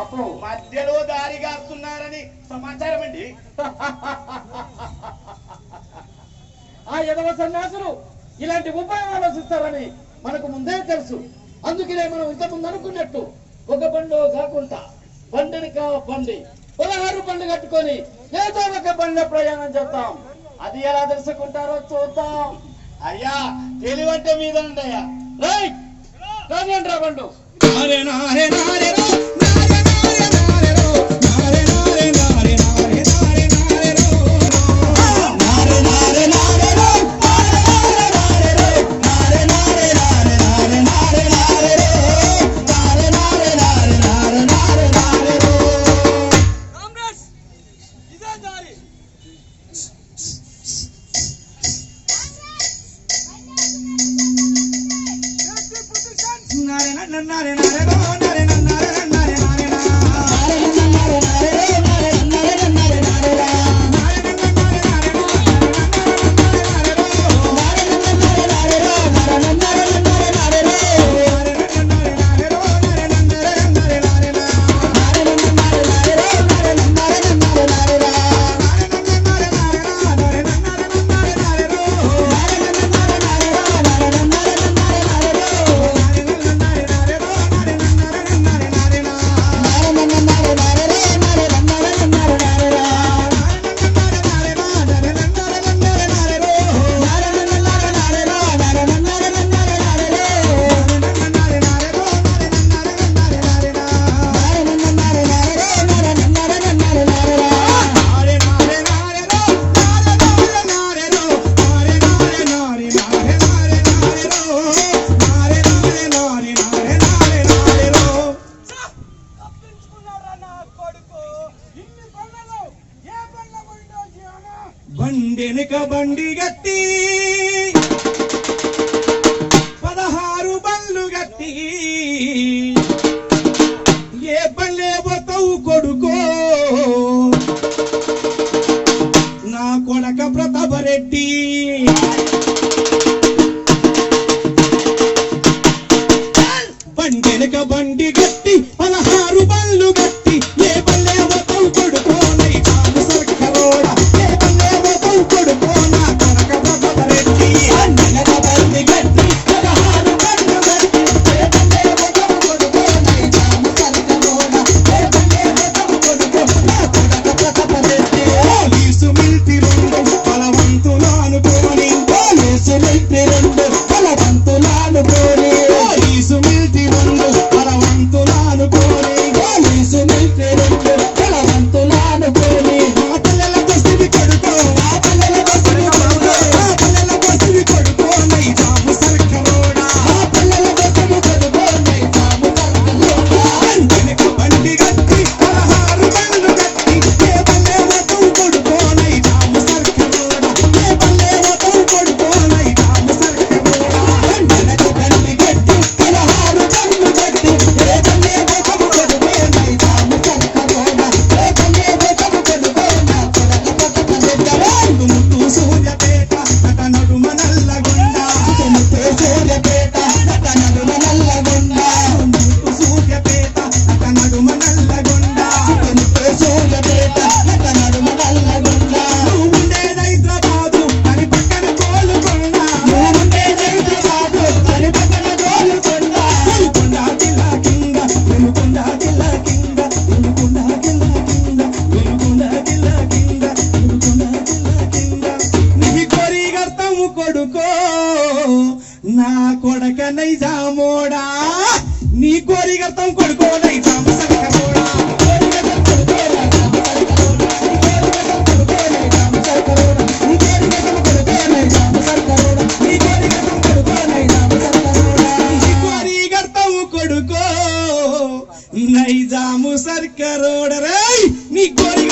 అప్పుడు మధ్యలో దారి గారుతున్నారని సమాచారం అండి. ఆ యదవ సన్యాసులు ఇలాంటి ఉపాయం ఆలోచిస్తారని మనకు ముందే తెలుసు. అందుకనే మనం ఇంతకుముందు అనుకున్నట్టు ఒక బండు కాకుండా బండిని కా బండి పదహారు బండి కట్టుకొని ఏదో ఒక బండి ప్రయాణం చేద్దాం. అది ఎలా తెలుసుకుంటారో చూద్దాం. అయ్యా తెలివంటే మీద ఉండయా రైట్. బండు na na not na na బండెనుక బండి గట్టి పదహారు బండ్లు గట్టి. ఏ బండ్లే పోతావు కొడుకో? నా కొడక ప్రతాపరెడ్డి. అనుకో నా కొడక నైజామోడా నీ కోరికర్తం కొడుకో నైజాము కొడుకో నైజాము సర్కరోడ రై నీ కోరి